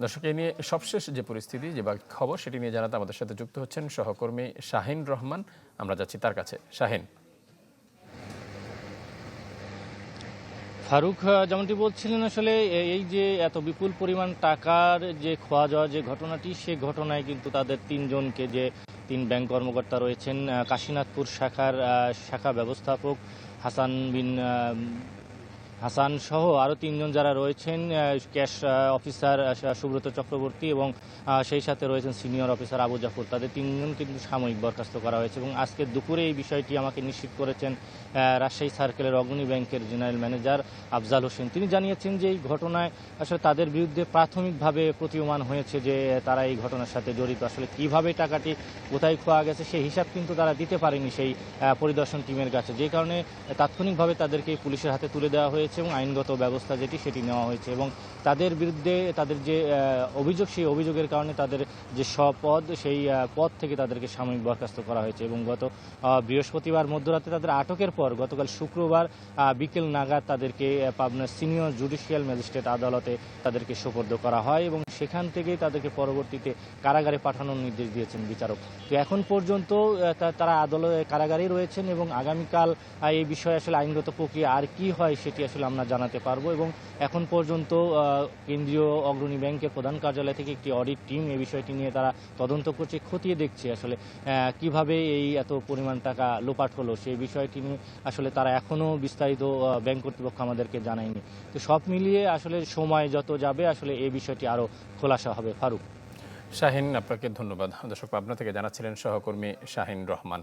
দর্শক এই নিয়ে সবশেষ যে পরিস্থিতি, যে বা খবর, সেটি নিয়ে জানাতে আমাদের সাথে যুক্ত হচ্ছেন সহকর্মী শাহিন রহমান। আমরা যাচ্ছি তার কাছে। শাহিন। ফারুক যেমনটি বলছিলেন, আসলে এ- এই যে এত বিপুল পরিমাণ টাকার যে খোয়া যাওয়া যে ঘটনাটি, সে ঘটনায় কিন্তু তাদের তিনজনকে যে তিন ব্যাংক কর্মকর্তা রয়েছেন কাশীনাথপুর শাখার শাখা ব্যবস্থাপক হাসান বিন হাসান সহ আরও তিনজন যারা রয়েছেন ক্যাশ অফিসার সুব্রত চক্রবর্তী এবং সেই সাথে রয়েছেন সিনিয়র অফিসার আবু জাফর। তাদের তিনজন কিন্তু সাময়িক বরখাস্ত করা হয়েছে এবং আজকে দুপুরে এই বিষয়টি আমাকে নিশ্চিত করেছেন রাজশাহী সার্কেলের অগ্রণী ব্যাংকের জেনারেল ম্যানেজার আফজাল হোসেন। তিনি জানিয়েছেন যে এই ঘটনায় আসলে তাদের বিরুদ্ধে প্রাথমিকভাবে প্রতীয়মান হয়েছে যে তারা এই ঘটনার সাথে জড়িত। আসলে কীভাবে টাকাটি কোথায় খোয়া গেছে সেই হিসাব কিন্তু তারা দিতে পারেনি সেই পরিদর্শন টিমের কাছে। যে কারণে তাৎক্ষণিকভাবে তাদেরকে পুলিশের হাতে তুলে দেওয়া হয়েছে। এবং আইনগত ব্যবস্থা যেটি, সেটি নেওয়া হয়েছে এবং তাদের বিরুদ্ধে তাদের যে অভিযোগ, সেই অভিযোগের কারণে তাদের যে স্বপদ, সেই পদ থেকে তাদেরকে সাময়িক বরখাস্ত করা হয়েছে এবং গত বৃহস্পতিবার মধ্যরাতে তাদের আটকের পর গতকাল শুক্রবার বিকেল নাগাদ তাদেরকে পাবনার সিনিয়র জুডিশিয়াল ম্যাজিস্ট্রেট আদালতে তাদেরকে সোপর্দ করা হয় এবং সেখান থেকেই তাদেরকে পরবর্তীতে কারাগারে পাঠানোর নির্দেশ দিয়েছেন বিচারক। তো এখন পর্যন্ত তারা আদালতে কারাগারেই রয়েছেন এবং আগামীকাল এই বিষয়ে আসলে আইনগত প্রক্রিয়া আর কি হয়, সেটি আসলে আমরা জানাতে পারব এবং এখন পর্যন্ত কেন্দ্রীয় অগ্রণী ব্যাংকের প্রধান কার্যালয় থেকে একটি অডিট টিম এই বিষয়টি নিয়ে তারা তদন্ত করছে, খতিয়ে দেখছে আসলে কীভাবে এই এত পরিমাণ টাকা লোপাট হলো সেই বিষয়টি নিয়ে আসলে তারা এখনও বিস্তারিত ব্যাংক কর্তৃপক্ষ আমাদেরকে জানায়নি। তো সব মিলিয়ে আসলে সময় যত যাবে আসলে এই বিষয়টি আরও খোলাসা হবে। ফারুক। শাহিন, আপনাকে ধন্যবাদ। দর্শক পাবনা থেকে জানাচ্ছিলেন সহকর্মী শাহিন রহমান।